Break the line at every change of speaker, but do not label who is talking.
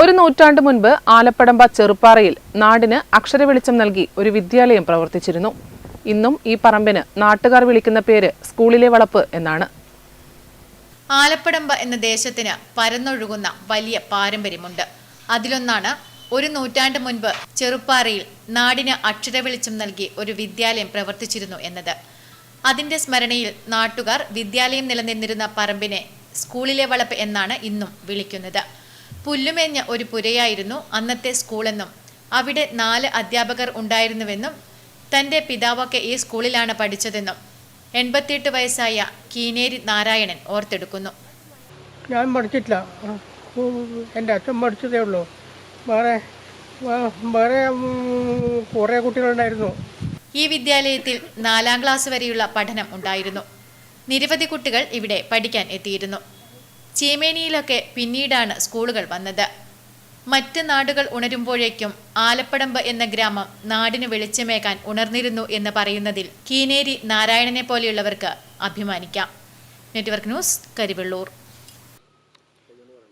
ഒരു നൂറ്റാണ്ട് മുൻപ് ആലപ്പടമ്പ ചെറുപ്പാറയിൽ നാടിന് അക്ഷരവെളിച്ചം നൽകി ഒരു വിദ്യാലയം പ്രവർത്തിച്ചിരുന്നു. ഇന്നും ഈ പറമ്പിന് നാട്ടുകാർ വിളിക്കുന്ന പേര് സ്കൂളിലെ വളപ്പ് എന്നാണ്.
ആലപ്പടമ്പ എന്ന ദേശത്തിന് പരന്നൊഴുകുന്ന വലിയ പാരമ്പര്യമുണ്ട്. അതിലൊന്നാണ് ഒരു നൂറ്റാണ്ട് മുൻപ് ചെറുപ്പാറയിൽ നാടിന് അക്ഷരവെളിച്ചം നൽകി ഒരു വിദ്യാലയം പ്രവർത്തിച്ചിരുന്നു എന്നത്. അതിന്റെ സ്മരണയിൽ നാട്ടുകാർ വിദ്യാലയം നിലനിന്നിരുന്ന പറമ്പിനെ സ്കൂളിലെ വളപ്പ് എന്നാണ് ഇന്നും വിളിക്കുന്നത്. പുല്ലുമേഞ്ഞ ഒരു പുരയായിരുന്നു അന്നത്തെ സ്കൂളെന്നും അവിടെ നാല് അധ്യാപകർ ഉണ്ടായിരുന്നുവെന്നും തന്റെ പിതാവൊക്കെ ഈ സ്കൂളിലാണ് പഠിച്ചതെന്നും എൺപത്തിയെട്ട് വയസ്സായ കീനേരി നാരായണൻ ഓർത്തെടുക്കുന്നു.
ഞാൻ പഠിച്ചിട്ടില്ല. എന്റെ അച്ഛൻ പഠിച്ചതേ ഉള്ളൂ. വേറെ വേറെ കുറേ കുട്ടികളുണ്ടായിരുന്നു.
ഈ വിദ്യാലയത്തിൽ നാലാം ക്ലാസ് വരെയുള്ള പഠനം ഉണ്ടായിരുന്നു. നിരവധി കുട്ടികൾ ഇവിടെ പഠിക്കാൻ എത്തിയിരുന്നു. ചീമേനിയിലൊക്കെ പിന്നീടാണ് സ്കൂളുകൾ വന്നത്. മറ്റ് നാടുകൾ ഉണരുമ്പോഴേക്കും ആലപ്പടമ്പ് എന്ന ഗ്രാമം നാടിന് വെളിച്ചമേകാൻ ഉണർന്നിരുന്നു എന്ന് പറയുന്നതിൽ കീനേരി നാരായണനെ പോലെയുള്ളവർക്ക് അഭിമാനിക്കാം. Network news Karivellur.